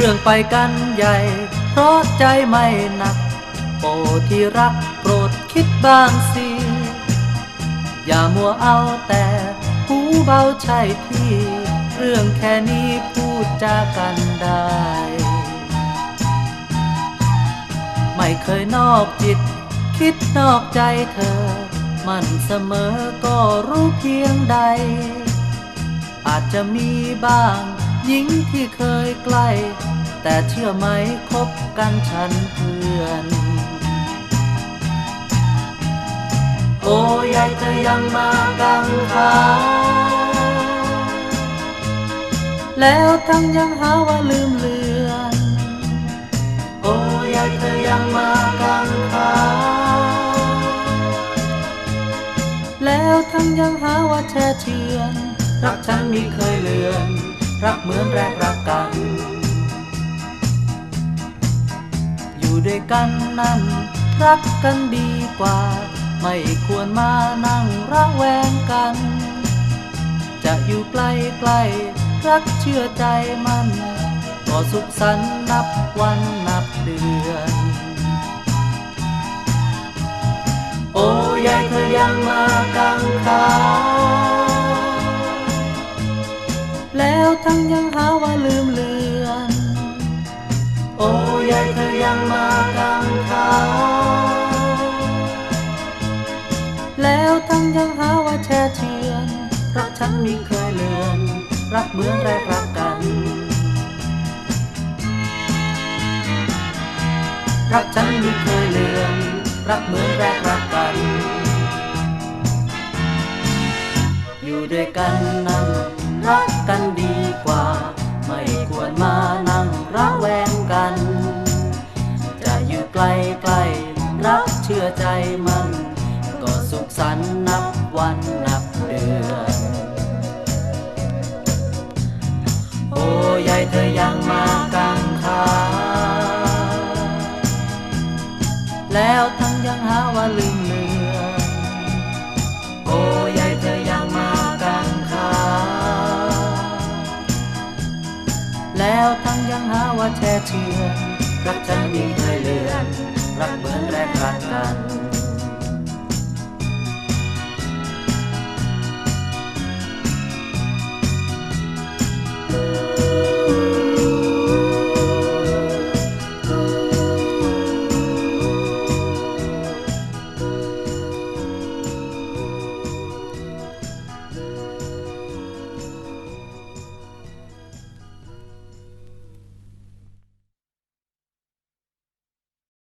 เรื่องไปกันใหญ่ เพราะใจไม่หนัก โปที่รักโปรดคิดบ้างสิ อย่ามัวเอาแต่หูเบาใช่พี่ เรื่องแค่นี้พูดจากันได้ ไม่เคยนอกจิต คิดนอกใจเธอ มันเสมอก็รู้เพียงใด อาจจะมีบ้างหญิงที่เคยใกล้ แต่เชื่อไหมคบกันฉันเพื่อน โอ้ยายเธอยังมากังขาแล้วทั้งยังหาว่าลืมเลือน โอ้ยายเธอยังมากังขาแล้วทั้งยังหาว่าแช่เชือน รักฉันมีเคยเลือน รักเหมือนแรกรักกัน ด้วยกันนั้น รักกันดีกว่า ไม่ควรมานั่งระแวงกัน จะอยู่ใกล้ใกล้รักเชื่อใจมันก็สุขสันต์นับวันนับเดือน โอ้ยายเธอยังมากังขาแล้วทั้งยังหาว่าลื แล้วทั้งยังหาว่าแช่เชือนรักฉันมีเคยเลือน รักเหมือนแรกรักกัน รักฉันมีเคยเลือน รักเหมือนแรกรักกัน อยู่ด้วยกันนั้นรักกันดีกว่า ไม่ควรมานั่งระแวงกัน จะอยู่ใกล้ใกลรักเชื่อใจมัน สันนับวันนับเดือน โอ้ยายเธอยังมากังขาแล้วทั้งยังหาว่าลืมเลือนโอ้ยายเธอยังมากังขาแล้วทั้งยังหาว่าแช่เชือนรักฉันมีเคยเลือนรักเหมือนแรกรักกัน